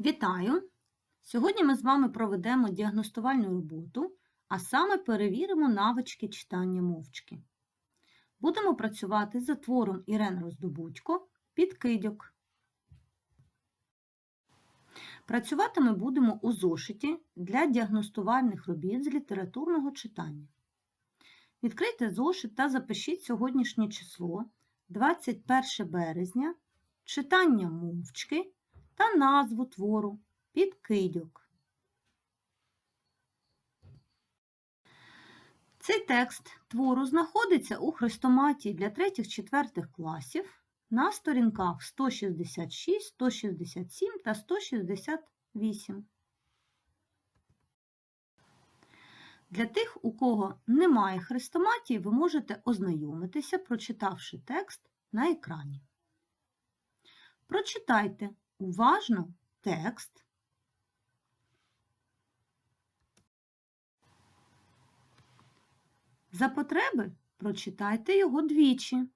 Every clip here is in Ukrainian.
Вітаю! Сьогодні ми з вами проведемо діагностувальну роботу, а саме перевіримо навички читання мовчки. Будемо працювати за твором Ірен Роздобудько «Підкидьок». Працювати ми будемо у зошиті для діагностувальних робіт з літературного читання. Відкрийте зошит та запишіть сьогоднішнє число 21 березня, читання мовчки та назву твору Підкидьок. Цей текст твору знаходиться у хрестоматії для 3-4 класів на сторінках 166, 167 та 168. Для тих, у кого немає хрестоматії, ви можете ознайомитися, прочитавши текст на екрані. Прочитайте уважно текст. За потреби прочитайте його двічі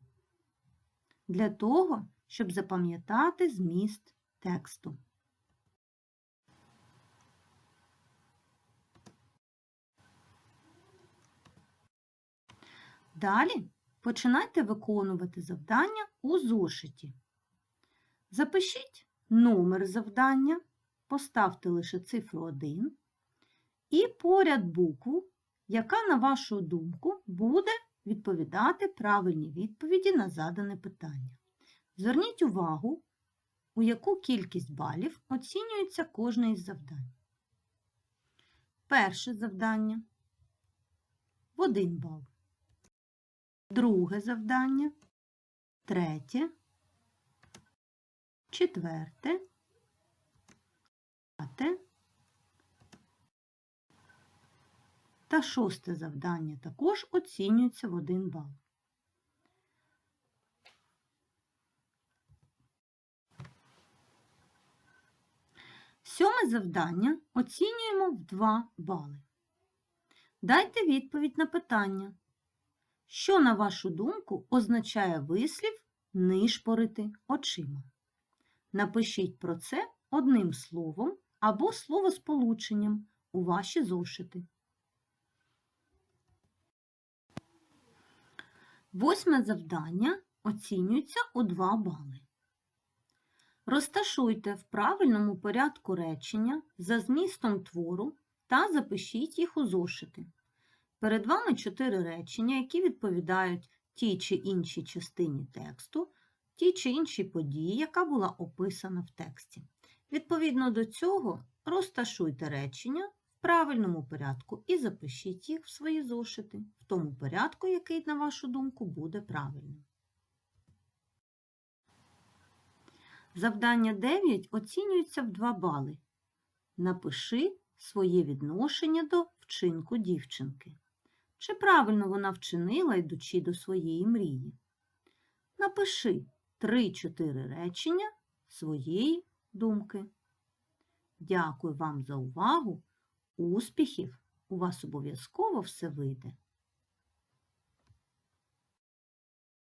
для того, щоб запам'ятати зміст тексту. Далі починайте виконувати завдання у зошиті. Запишіть номер завдання, поставте лише цифру 1 і поряд букву, яка, на вашу думку, буде відповідати правильні відповіді на задане питання. Зверніть увагу, у яку кількість балів оцінюється кожне із завдань. Перше завдання в 1 бал. Друге завдання, третє, четверте, п'яте та шосте завдання також оцінюються в 1 бал. Сьоме завдання оцінюємо в 2 бали. Дайте відповідь на питання. Що, на вашу думку, означає вислів нишпорити очима? Напишіть про це одним словом або словосполученням у ваші зошити. Восьме завдання оцінюється у 2 бали. Розташуйте в правильному порядку речення за змістом твору та запишіть їх у зошити. Перед вами чотири речення, які відповідають тій чи іншій частині тексту, тій чи іншій події, яка була описана в тексті. Відповідно до цього розташуйте речення в правильному порядку і запишіть їх в свої зошити в тому порядку, який, на вашу думку, буде правильним. Завдання 9 оцінюється в 2 бали. Напиши своє відношення до вчинку дівчинки. Чи правильно вона вчинила, йдучи до своєї мрії? Напиши 3-4 речення своєї думки. Дякую вам за увагу. Успіхів! У вас обов'язково все вийде.